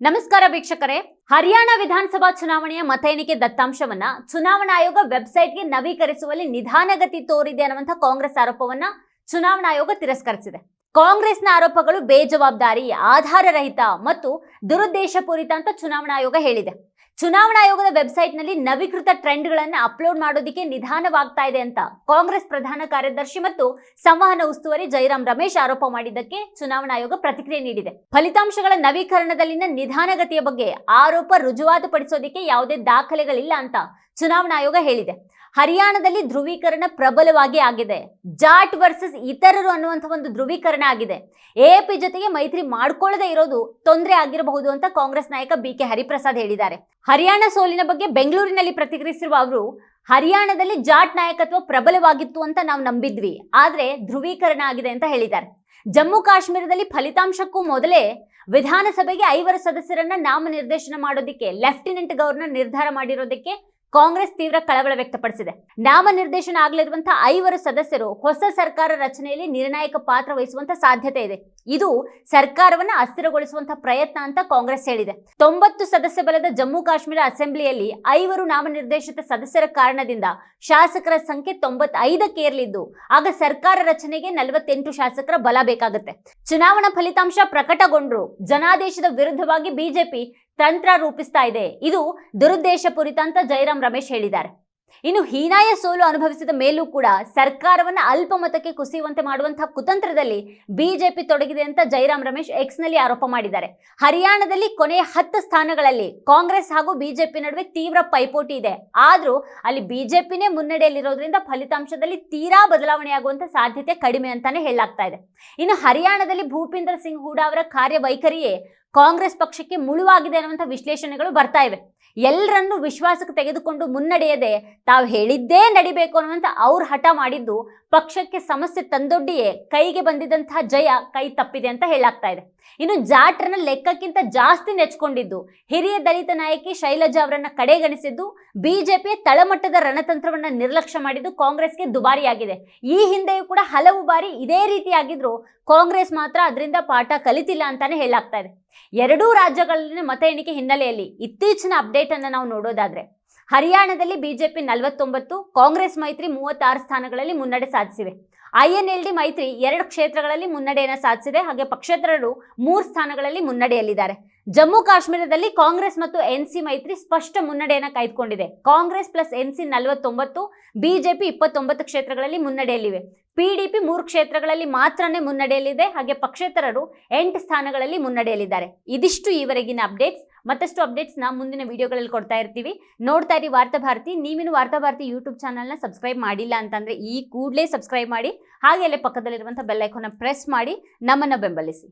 ನಮಸ್ಕಾರ ವೀಕ್ಷಕರೇ. ಹರಿಯಾಣ ವಿಧಾನಸಭಾ ಚುನಾವಣೆಯ ಮತ ಎಣಿಕೆ ದತ್ತಾಂಶವನ್ನ ಚುನಾವಣಾ ಆಯೋಗ ವೆಬ್ಸೈಟ್ಗೆ ನವೀಕರಿಸುವಲ್ಲಿ ನಿಧಾನಗತಿ ತೋರಿದೆ ಅನ್ನುವಂಥ ಕಾಂಗ್ರೆಸ್ ಆರೋಪವನ್ನ ಚುನಾವಣಾ ಆಯೋಗ ತಿರಸ್ಕರಿಸಿದೆ. ಕಾಂಗ್ರೆಸ್ನ ಆರೋಪಗಳು ಬೇಜವಾಬ್ದಾರಿ, ಆಧಾರರಹಿತ ಮತ್ತು ದುರುದ್ದೇಶಪೂರಿತ ಅಂತ ಚುನಾವಣಾ ಆಯೋಗ ಹೇಳಿದೆ. ಚುನಾವಣಾ ಆಯೋಗದ ವೆಬ್ಸೈಟ್ನಲ್ಲಿ ನವೀಕೃತ ಟ್ರೆಂಡ್ಗಳನ್ನು ಅಪ್ಲೋಡ್ ಮಾಡೋದಕ್ಕೆ ನಿಧಾನವಾಗ್ತಾ ಇದೆ ಅಂತ ಕಾಂಗ್ರೆಸ್ ಪ್ರಧಾನ ಕಾರ್ಯದರ್ಶಿ ಮತ್ತು ಸಂವಹನ ಉಸ್ತುವಾರಿ ಜೈರಾಮ್ ರಮೇಶ್ ಆರೋಪ ಮಾಡಿದ್ದಕ್ಕೆ ಚುನಾವಣಾ ಆಯೋಗ ಪ್ರತಿಕ್ರಿಯೆ ನೀಡಿದೆ. ಫಲಿತಾಂಶಗಳ ನವೀಕರಣದಲ್ಲಿನ ನಿಧಾನಗತಿಯ ಬಗ್ಗೆ ಆರೋಪ ರುಜುವಾತುಪಡಿಸೋದಕ್ಕೆ ಯಾವುದೇ ದಾಖಲೆಗಳಿಲ್ಲ ಅಂತ ಚುನಾವಣಾ ಆಯೋಗ ಹೇಳಿದೆ. ಹರಿಯಾಣದಲ್ಲಿ ಧ್ರುವೀಕರಣ ಪ್ರಬಲವಾಗಿ ಆಗಿದೆ. ಜಾಟ್ ವರ್ಸಸ್ ಇತರರು ಅನ್ನುವಂಥ ಒಂದು ಧ್ರುವೀಕರಣ ಆಗಿದೆ. ಎಪಿ ಜೊತೆಗೆ ಮೈತ್ರಿ ಮಾಡ್ಕೊಳ್ಳದೆ ಇರೋದು ತೊಂದರೆ ಆಗಿರಬಹುದು ಅಂತ ಕಾಂಗ್ರೆಸ್ ನಾಯಕ ಬಿ ಕೆ ಹರಿಪ್ರಸಾದ್ ಹೇಳಿದ್ದಾರೆ. ಹರಿಯಾಣ ಸೋಲಿನ ಬಗ್ಗೆ ಬೆಂಗಳೂರಿನಲ್ಲಿ ಪ್ರತಿಕ್ರಿಯಿಸಿರುವ ಅವರು, ಹರಿಯಾಣದಲ್ಲಿ ಜಾಟ್ ನಾಯಕತ್ವ ಪ್ರಬಲವಾಗಿತ್ತು ಅಂತ ನಾವು ನಂಬಿದ್ವಿ. ಆದರೆ ಧ್ರುವೀಕರಣ ಆಗಿದೆ ಅಂತ ಹೇಳಿದ್ದಾರೆ. ಜಮ್ಮು ಕಾಶ್ಮೀರದಲ್ಲಿ ಫಲಿತಾಂಶಕ್ಕೂ ಮೊದಲೇ ವಿಧಾನಸಭೆಗೆ ಐವರು ಸದಸ್ಯರನ್ನ ನಾಮನಿರ್ದೇಶನ ಮಾಡೋದಕ್ಕೆ, ಲೆಫ್ಟಿನೆಂಟ್ ಗವರ್ನರ್ ನಿರ್ಧಾರ ಮಾಡಿರೋದಕ್ಕೆ ಕಾಂಗ್ರೆಸ್ ತೀವ್ರ ಕಳವಳ ವ್ಯಕ್ತಪಡಿಸಿದೆ. ನಾಮನಿರ್ದೇಶನ ಆಗಲಿರುವಂತಹ ಐವರು ಸದಸ್ಯರು ಹೊಸ ಸರ್ಕಾರ ರಚನೆಯಲ್ಲಿ ನಿರ್ಣಾಯಕ ಪಾತ್ರ ವಹಿಸುವಂತ ಸಾಧ್ಯತೆ ಇದೆ. ಇದು ಸರ್ಕಾರವನ್ನ ಅಸ್ಥಿರಗೊಳಿಸುವಂತಹ ಪ್ರಯತ್ನ ಅಂತ ಕಾಂಗ್ರೆಸ್ ಹೇಳಿದೆ. ತೊಂಬತ್ತು ಸದಸ್ಯ ಬಲದ ಜಮ್ಮು ಕಾಶ್ಮೀರ ಅಸೆಂಬ್ಲಿಯಲ್ಲಿ ಐವರು ನಾಮನಿರ್ದೇಶಿತ ಸದಸ್ಯರ ಕಾರಣದಿಂದ ಶಾಸಕರ ಸಂಖ್ಯೆ ತೊಂಬತ್ತೈದಕ್ಕೆ ಏರಲಿದ್ದು, ಆಗ ಸರ್ಕಾರ ರಚನೆಗೆ ನಲವತ್ತೆಂಟು ಶಾಸಕರ ಬಲ ಬೇಕಾಗುತ್ತೆ. ಚುನಾವಣಾ ಫಲಿತಾಂಶ ಪ್ರಕಟಗೊಂಡ್ರು, ಜನಾದೇಶದ ವಿರುದ್ಧವಾಗಿ ಬಿಜೆಪಿ ತಂತ್ರ ರೂಪಿಸ್ತಾ ಇದೆ. ಇದು ದುರುದ್ದೇಶಪೂರಿತ ಅಂತ ಜೈರಾಮ್ ರಮೇಶ್ ಹೇಳಿದ್ದಾರೆ. ಇನ್ನು ಹೀನಾಯ ಸೋಲು ಅನುಭವಿಸಿದ ಮೇಲೂ ಕೂಡ ಸರ್ಕಾರವನ್ನ ಅಲ್ಪಮತಕ್ಕೆ ಕುಸಿಯುವಂತೆ ಮಾಡುವಂತಹ ಕುತಂತ್ರದಲ್ಲಿ ಬಿಜೆಪಿ ತೊಡಗಿದೆ ಅಂತ ಜೈರಾಮ್ ರಮೇಶ್ ಎಕ್ಸ್ನಲ್ಲಿ ಆರೋಪ ಮಾಡಿದ್ದಾರೆ. ಹರಿಯಾಣದಲ್ಲಿ ಕೊನೆಯ ಹತ್ತು ಸ್ಥಾನಗಳಲ್ಲಿ ಕಾಂಗ್ರೆಸ್ ಹಾಗೂ ಬಿಜೆಪಿ ನಡುವೆ ತೀವ್ರ ಪೈಪೋಟಿ ಇದೆ. ಆದರೂ ಅಲ್ಲಿ ಬಿಜೆಪಿನೇ ಮುನ್ನಡೆಯಲ್ಲಿರೋದ್ರಿಂದ ಫಲಿತಾಂಶದಲ್ಲಿ ತೀರಾ ಬದಲಾವಣೆಯಾಗುವಂತ ಸಾಧ್ಯತೆ ಕಡಿಮೆ ಅಂತಾನೆ ಹೇಳಲಾಗ್ತಾ ಇದೆ. ಇನ್ನು ಹರಿಯಾಣದಲ್ಲಿ ಭೂಪೇಂದ್ರ ಸಿಂಗ್ ಹೂಡಾ ಅವರ ಕಾರ್ಯವೈಖರಿಯೇ ಕಾಂಗ್ರೆಸ್ ಪಕ್ಷಕ್ಕೆ ಮುಳುವಾಗಿದೆ ಅನ್ನುವಂಥ ವಿಶ್ಲೇಷಣೆಗಳು ಬರ್ತಾ ಇವೆ. ಎಲ್ಲರನ್ನೂ ವಿಶ್ವಾಸಕ್ಕೆ ತೆಗೆದುಕೊಂಡು ಮುನ್ನಡೆಯದೆ ತಾವು ಹೇಳಿದ್ದೇ ನಡಿಬೇಕು ಅನ್ನುವಂಥ ಅವ್ರು ಹಠ ಮಾಡಿದ್ದು ಪಕ್ಷಕ್ಕೆ ಸಮಸ್ಯೆ ತಂದೊಡ್ಡಿಯೇ ಕೈಗೆ ಬಂದಿದ್ದಂತಹ ಜಯ ಕೈ ತಪ್ಪಿದೆ ಅಂತ ಹೇಳಾಗ್ತಾ ಇದೆ. ಇನ್ನು ಜಾಟ್ರನ್ನ ಲೆಕ್ಕಕ್ಕಿಂತ ಜಾಸ್ತಿ ನೆಚ್ಕೊಂಡಿದ್ದು ಹಿರಿಯ ದಲಿತ ನಾಯಕಿ ಶೈಲಜಾ ಅವರನ್ನ ಕಡೆಗಣಿಸಿದ್ದು ಬಿಜೆಪಿಯ ತಳಮಟ್ಟದ ರಣತಂತ್ರವನ್ನ ನಿರ್ಲಕ್ಷ್ಯ ಮಾಡಿದ್ದು ಕಾಂಗ್ರೆಸ್ಗೆ ದುಬಾರಿಯಾಗಿದೆ. ಈ ಹಿಂದೆಯೂ ಕೂಡ ಹಲವು ಬಾರಿ ಇದೇ ರೀತಿಯಾಗಿದ್ರು ಕಾಂಗ್ರೆಸ್ ಮಾತ್ರ ಅದರಿಂದ ಪಾಠ ಕಲಿತಿಲ್ಲ ಅಂತಾನೆ ಹೇಳಾಗ್ತಾ ಇದೆ. ಎರಡೂ ರಾಜ್ಯಗಳಲ್ಲಿನ ಮತ ಎಣಿಕೆ ಹಿನ್ನೆಲೆಯಲ್ಲಿ ಇತ್ತೀಚಿನ ಅಪ್ಡೇಟ್ ಅನ್ನು ನಾವು ನೋಡೋದಾದ್ರೆ ಹರಿಯಾಣದಲ್ಲಿ ಬಿಜೆಪಿ ನಲವತ್ತೊಂಬತ್ತು, ಕಾಂಗ್ರೆಸ್ ಮೈತ್ರಿ ಮೂವತ್ತಾರು ಸ್ಥಾನಗಳಲ್ಲಿ ಮುನ್ನಡೆ ಸಾಧಿಸಿವೆ. ಐಎನ್ಎಲ್ಡಿ ಮೈತ್ರಿ ಎರಡು ಕ್ಷೇತ್ರಗಳಲ್ಲಿ ಮುನ್ನಡೆಯನ್ನು ಸಾಧಿಸಿದೆ. ಹಾಗೆ ಪಕ್ಷೇತರರು ಮೂರು ಸ್ಥಾನಗಳಲ್ಲಿ ಮುನ್ನಡೆಯಲ್ಲಿದ್ದಾರೆ. ಜಮ್ಮು ಕಾಶ್ಮೀರದಲ್ಲಿ ಕಾಂಗ್ರೆಸ್ ಮತ್ತು ಎನ್ಸಿ ಮೈತ್ರಿ ಸ್ಪಷ್ಟ ಮುನ್ನಡೆಯನ್ನು ಕಾಯ್ದುಕೊಂಡಿದೆ. ಕಾಂಗ್ರೆಸ್ ಪ್ಲಸ್ ಎನ್ಸಿ ನಲವತ್ತೊಂಬತ್ತು, ಬಿಜೆಪಿ ಇಪ್ಪತ್ತೊಂಬತ್ತು ಕ್ಷೇತ್ರಗಳಲ್ಲಿ ಮುನ್ನಡೆಯಲ್ಲಿವೆ. ಪಿಡಿಪಿ ಮೂರು ಕ್ಷೇತ್ರಗಳಲ್ಲಿ ಮಾತ್ರನೇ ಮುನ್ನಡೆಯಲ್ಲಿದೆ. ಹಾಗೆ ಪಕ್ಷೇತರರು ಎಂಟು ಸ್ಥಾನಗಳಲ್ಲಿ ಮುನ್ನಡೆಯಲ್ಲಿದ್ದಾರೆ. ಇದಿಷ್ಟು ಈವರೆಗಿನ ಅಪ್ಡೇಟ್ಸ್. ಮತ್ತಷ್ಟು ಅಪ್ಡೇಟ್ಸ್ನ ಮುಂದಿನ ವಿಡಿಯೋಗಳಲ್ಲಿ ಕೊಡ್ತಾ ಇರ್ತೀವಿ. ನೋಡ್ತಾ ಇರಿ ವಾರ್ತಾ ಭಾರತಿ. ವಾರ್ತಾಭಾರತಿ ವಾರ್ತಾ ಭಾರತಿ ಯೂಟ್ಯೂಬ್ ಚಾನಲ್ನ ಸಬ್ಸ್ಕ್ರೈಬ್ ಮಾಡಿಲ್ಲ ಅಂತಂದ್ರೆ ಈ ಕೂಡಲೇ ಸಬ್ಸ್ಕ್ರೈಬ್ ಮಾಡಿ, ಹಾಗೆ ಅಲ್ಲೇ ಪಕ್ಕದಲ್ಲಿರುವಂಥ ಬೆಲ್ಲೈಕೋನ ಪ್ರೆಸ್ ಮಾಡಿ, ನಮ್ಮನ್ನು ಬೆಂಬಲಿಸಿ.